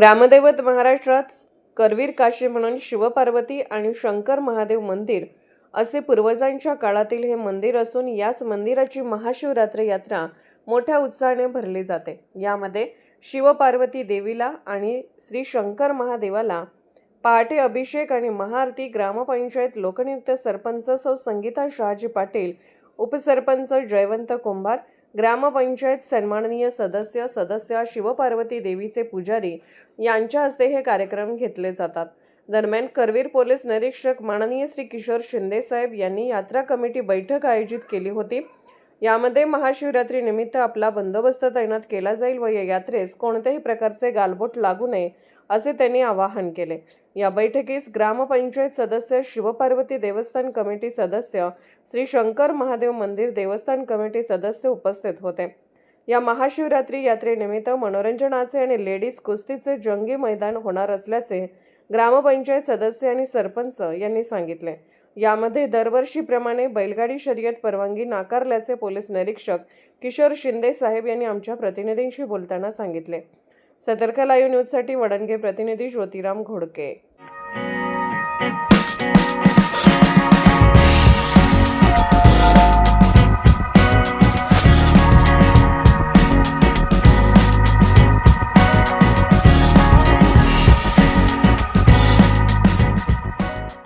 ग्रामदैवत महाराष्ट्रात करवीर काशी म्हणून शिवपार्वती आणि शंकर महादेव मंदिर असे पूर्वजांच्या काळातील हे मंदिर असून याच मंदिराची महाशिवरात्र यात्रा मोठ्या उत्साहाने भरली जाते. यामध्ये शिवपार्वती देवीला आणि श्री शंकर महादेवाला पहाटे अभिषेक आणि महाआरती ग्रामपंचायत लोकनियुक्त सरपंच सौ संगीता शहाजी पाटील उपसरपंच जयवंत कुंभार ग्रामपंचायत सन्माननीय सदस्य सदस्य शिवपार्वती देवीचे पुजारी यांच्या हस्ते हे कार्यक्रम घेतले जातात. दरम्यान करवीर पोलीस निरीक्षक माननीय श्री किशोर शिंदेसाहेब यांनी यात्रा कमिटी बैठक आयोजित केली होती. यामध्ये महाशिवरात्री निमित्त आपला बंदोबस्त तैनात केला जाईल व या यात्रेस कोणत्याही प्रकारचे गालबोट लागू नये असे त्यांनी आवाहन केले. या बैठकीस ग्रामपंचायत सदस्य शिवपार्वती देवस्थान कमिटी सदस्य श्री शंकर महादेव मंदिर देवस्थान कमिटी सदस्य उपस्थित होते. या महाशिवरात्री यात्रेनिमित्त मनोरंजनाचे आणि लेडीज कुस्तीचे जंगी मैदान होणार असल्याचे ग्रामपंचायत सदस्य आणि सरपंच यांनी सांगितले. यामध्ये दरवर्षीप्रमाणे बैलगाडी शर्यत परवानगी नाकारल्याचे पोलीस निरीक्षक किशोर शिंदे साहेब यांनी आमच्या प्रतिनिधींशी बोलताना सांगितले. सतर्क लाईव्ह न्यूजसाठी वडणगे प्रतिनिधी ज्योतिराम घोडके.